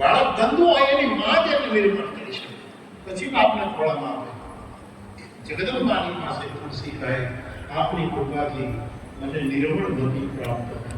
બાળક ધંધો હોય એની માં જ એને નિર્માણ કરી શકે પછી બાપના ખોળામાં આવે જગદંબાની પાસે તુલસી કહે આપની કૃપાથી મને નિર્મળ ગતિ પ્રાપ્ત થાય.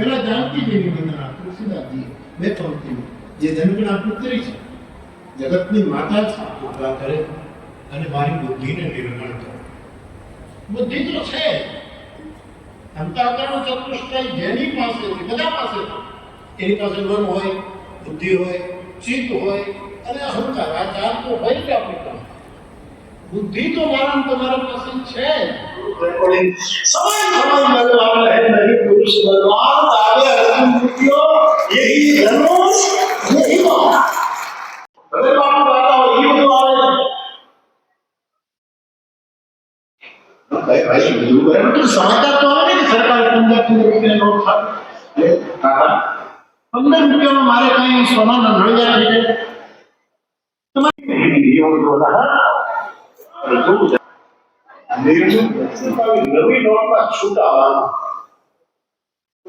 પહેલા જાનકીજીની વંદના તુલસીદાસજી બે પંક્તિમાં જે જનગણા પુત્રી છે. જગતની માતા છે કૃપા કરે અને મારી બુદ્ધિને નિર્માણ કરે. બુદ્ધિ તો છે. અંતઃકરણ ચતુષ્ટય જેની પાસે બધા પાસે એની પાસે મન હોય બુદ્ધિ હોય ચિત્ત હોય અને અહંકાર આ ચાર તો હોય જ આપણી બુદ્ધિ તો મારા તમારા પાસે છે. સમાન સમાન બનવા રહે નહીં પુરુષ બનવા भाई मूर्तियों यही धनुष यही माना अगर बापू कहता तो हो। युद्ध वाले भाई युद्ध है। तो मतलब समझता तो है कि सरकार तो पंद्रह तीन रुपये नोट था काका तो पंद्रह रुपये में हमारे कहीं सोना न रह जाए तुम्हारी युद्ध बोला है। नवी नोट का छूट आवाज़।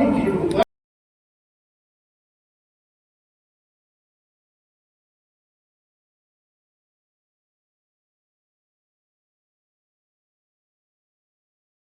thank you.